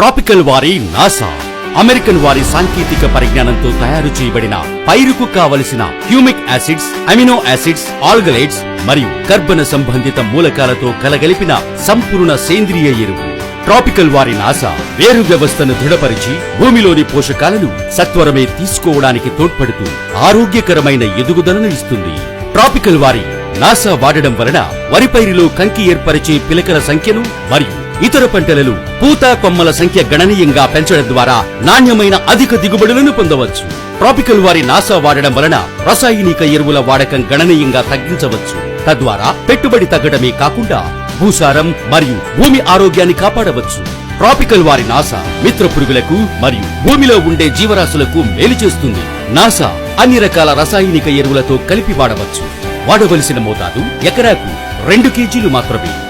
Tropical వారి NASA American వారి సాంకేతిక పరిజ్ఞానంతో తయారు చేయబడిన పైరుకు కావలసిన హ్యూమిక్ యాసిడ్స్ అమినో యాసిడ్స్ ఆల్గలైట్స్ మరియు కర్బన సంబంధిత మూలకాలతో కలగలిపిన సంపూర్ణ సేంద్రియ ఎరువు. ట్రాపికల్ వారి నాసా వేరు వ్యవస్థను దృఢపరిచి భూమిలోని పోషకాలను సత్వరమే తీసుకోవడానికి తోడ్పడుతూ ఆరోగ్యకరమైన ఎదుగుదలను ఇస్తుంది. ట్రాపికల్ వారి నాసా వాడడం వలన వరి పైరులో కంకి ఏర్పరిచే పిలకల సంఖ్యను మరియు ఇతర పంటలలో పూత కొమ్మల సంఖ్య గణనీయంగా పెంచడం ద్వారా నాణ్యమైన అధిక దిగుబడులను పొందవచ్చు. ట్రాపికల్ వారి నాసా వాడడం వలన రసాయనిక ఎరువుల వాడకం గణనీయంగా తగ్గించవచ్చు. తద్వారా పెట్టుబడి తగ్గడమే కాకుండా భూసారం మరియు భూమి ఆరోగ్యాన్ని కాపాడవచ్చు. ట్రాపికల్ వారి నాసా మిత్ర పురుగులకు మరియు భూమిలో ఉండే జీవరాశులకు మేలు చేస్తుంది. నాసా అన్ని రకాల రసాయనిక ఎరువులతో కలిపి వాడవచ్చు. వాడవలసిన మోతాదు ఎకరాకు రెండు కేజీలు మాత్రమే.